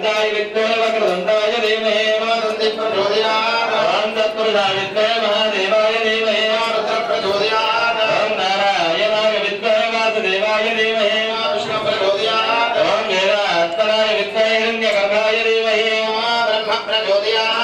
ఏకదంతాయ విద్మహే వక్రదంతాయ ధీమహి మహాదంతి ప్రచోదయాత్. ఓం తత్పురుషాయ విద్మహే మహాదేవాయ ధీమహి రుద్ర ప్రచోదయాత్. ఓం నారాయణాయ విద్మహే వాసుదేవాయ ధీమహి విష్ణు ప్రచోదయాత్. ఓం విద్మహే హిరణ్యగర్భాయ ధీమహి బ్రహ్మ ప్రచోదయాత్.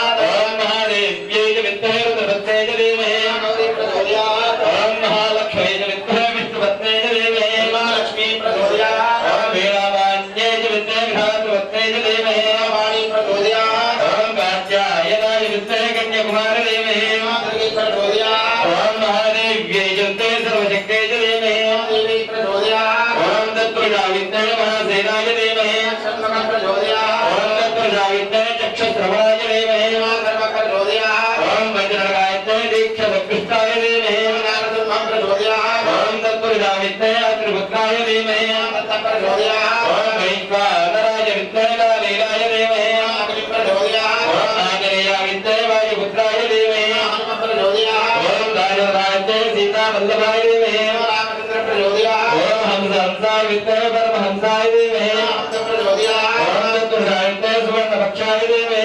వజ్రగాయత్రే దీక్షదృష్టాయ ధీమహి నారదుర్మ ప్రచోదయాత్ ఓం తత్పురుషా విద్మహే అత్రిపుత్రాయ ధీమహి దత్త ప్రచోదయాత్ ఓం వైశ్వానరాయ విద్మహే లీలాయ ధీమహి అగ్ని ప్రచోదయాత్ ఓం ఆంజనేయ విద్మహే వాయుపుత్రాయ ధీమహి హనుమ ప్రచోదయాత్ ఓం రాజరాజే సీతా వల్లభాయ ధీమహి రామచంద్ర ప్రచోదయాత్ ఓం హంస హంసాయ విద్మహే పరమహంసాయ ధీమహి హంస ప్రచోదయాత్ ఓం తత్పురుషాయ విద్మహే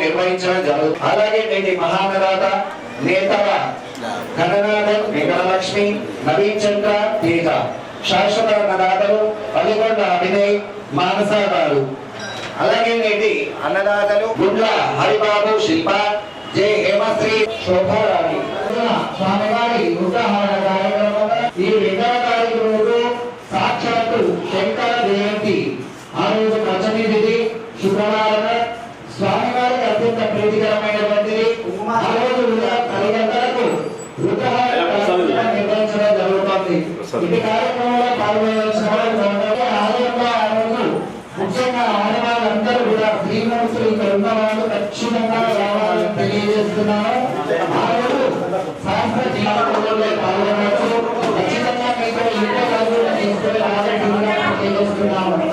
నిర్వహించడం జరుగుతుంది అలాగే నేటి మహానరాత నేతల ఘననాథం వెంకటలక్ష్మి నవీన్ చంద్ర తీగ శాశ్వత అన్నదాతలు పల్లికొండ అభినయ్ మానస గారు అలాగే నేటి అన్నదాతలు గుండ్ల హరిబాబు శిల్ప జే హేమశ్రీ శోభారాణి. స్వామివారి రుద్రహార కార్యక్రమం పాల్గొనవచ్చు. ఖచ్చితంగా మీకు ఇంట్లో తీసుకుని రావాలని తెలియజేస్తున్నాము